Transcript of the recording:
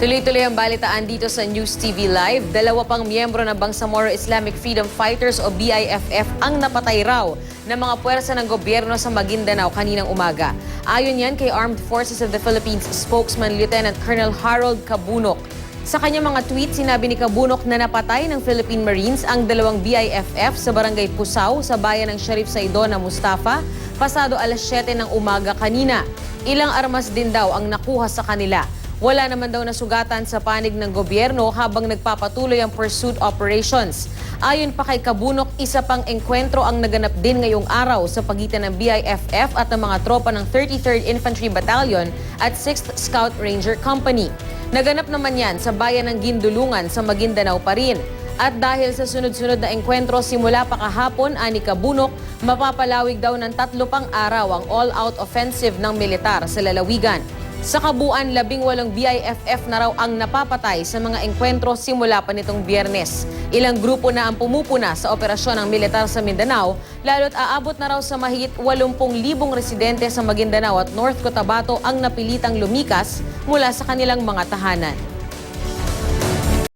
Tuloy-tuloy ang balitaan dito sa News TV Live. Dalawa pang miyembro ng Bangsamoro Islamic Freedom Fighters o BIFF ang napatay raw ng mga puwersa ng gobyerno sa Maguindanao kaninang umaga. Ayon yan kay Armed Forces of the Philippines spokesman Lieutenant Colonel Harold Kabunok. Sa kanyang mga tweet, sinabi ni Kabunok na napatay ng Philippine Marines ang dalawang BIFF sa barangay Pusaw sa bayan ng Sharif Saidona Mustafa pasado alas 7 ng umaga kanina. Ilang armas din daw ang nakuha sa kanila. Wala naman daw nasugatan sa panig ng gobyerno habang nagpapatuloy ang pursuit operations. Ayon pa kay Kabunok, isa pang engkwentro ang naganap din ngayong araw sa pagitan ng BIFF at ng mga tropa ng 33rd Infantry Battalion at 6th Scout Ranger Company. Naganap naman yan sa bayan ng Gindulungan sa Maguindanao pa rin. At dahil sa sunod-sunod na engkwentro simula pa kahapon, ani Kabunok, mapapalawig daw ng tatlo pang araw ang all-out offensive ng militar sa lalawigan. Sa kabuuan, labing walong BIFF na raw ang napapatay sa mga engkwentro simula pa nitong biyernes. Ilang grupo na ang pumupuna sa operasyon ng militar sa Mindanao, lalo't aabot na raw sa mahigit 80,000 residente sa Maguindanao at North Cotabato ang napilitang lumikas mula sa kanilang mga tahanan.